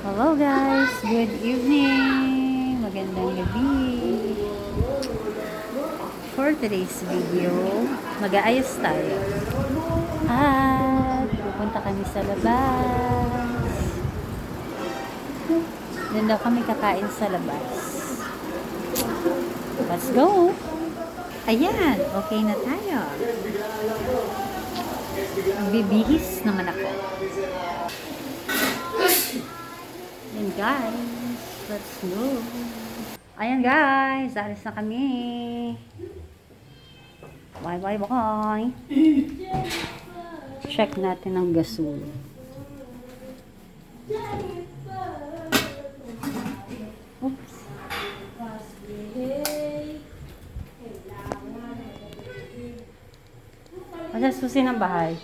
Hello guys, good evening. Magandang gabi. For today's video, mag-aayos tayo. At pupunta kami sa labas. Doon daw kami kakain sa labas. Let's go! Ayan, okay na tayo. Bibihis naman ako. Guys, let's go. Ayan guys, alis na kami. Bye bye bye. Check natin ang gasol. Oops. Asa susi ng bahay?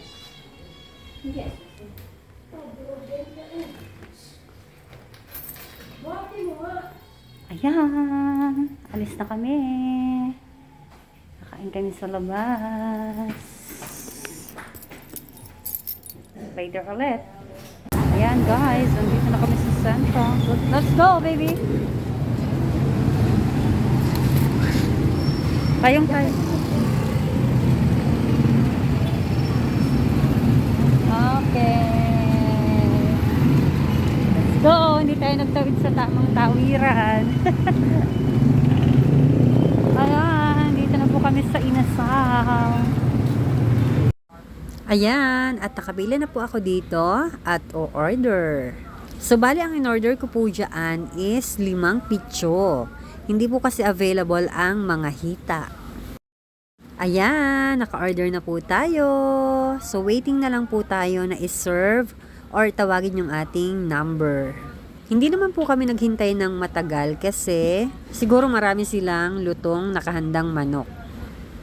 Ayan, alis na kami. Kakain kami sa labas. Later ulit. Ayan guys, nandito na kami sa sentro. Let's go baby! Kayong kayo. Okay. Let's go! Hindi tayo nagtawid sa tamang tawiran. Ayan, dito na po kami sa Inasal. Ayan, at nakabila na po ako dito at o-order. So, bali ang in-order ko po dyan is limang picho. Hindi po kasi available ang mga hita. Ayan, naka-order na po tayo. So, waiting na lang po tayo na iserve or tawagin yung ating number. Hindi naman po kami naghintay ng matagal kasi siguro marami silang lutong nakahandang manok.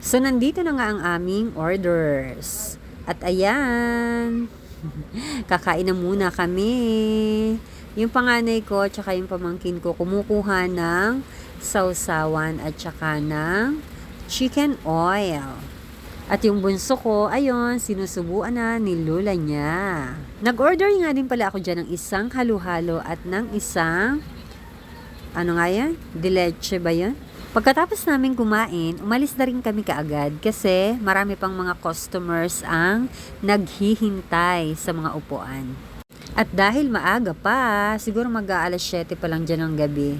So, nandito na nga ang aming orders. At ayan, kakain na muna kami. Yung panganay ko, tsaka yung pamangkin ko, kumukuha ng sausawan at tsaka ng chicken oil. At yung bunso ko, ayun, sinusubuan na ni Lula niya. Nag-order nga din pala ako dyan ng isang halo-halo at ng isang, ano nga yan? Dileche ba yun? Pagkatapos namin kumain, umalis na rin kami kaagad kasi marami pang mga customers ang naghihintay sa mga upuan. At dahil maaga pa, siguro mag-aalas 7 pa lang dyan ng gabi,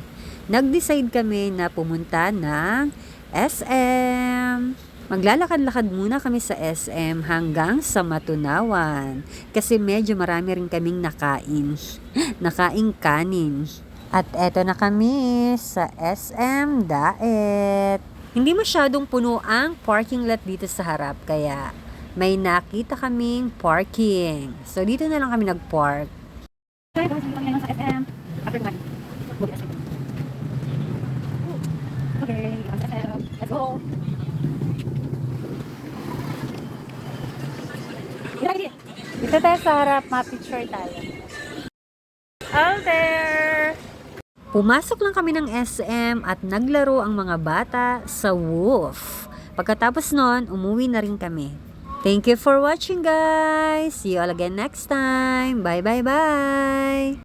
nag-decide kami na pumunta ng SM. Maglalakad-lakad muna kami sa SM hanggang sa Matunawan kasi medyo marami rin kaming nakain. nakaing kanin. At eto na kami sa SM Daet. Hindi masyadong puno ang parking lot dito sa harap kaya may nakita kaming parking. So dito na lang kami nag-park. Sa SM. Okay. Let's go. Dito tayo sa harap, ma-picture tayo. Alter! Pumasok lang kami ng SM at naglaro ang mga bata sa Woof. Pagkatapos nun, umuwi na rin kami. Thank you for watching guys! See you all again next time! Bye bye bye!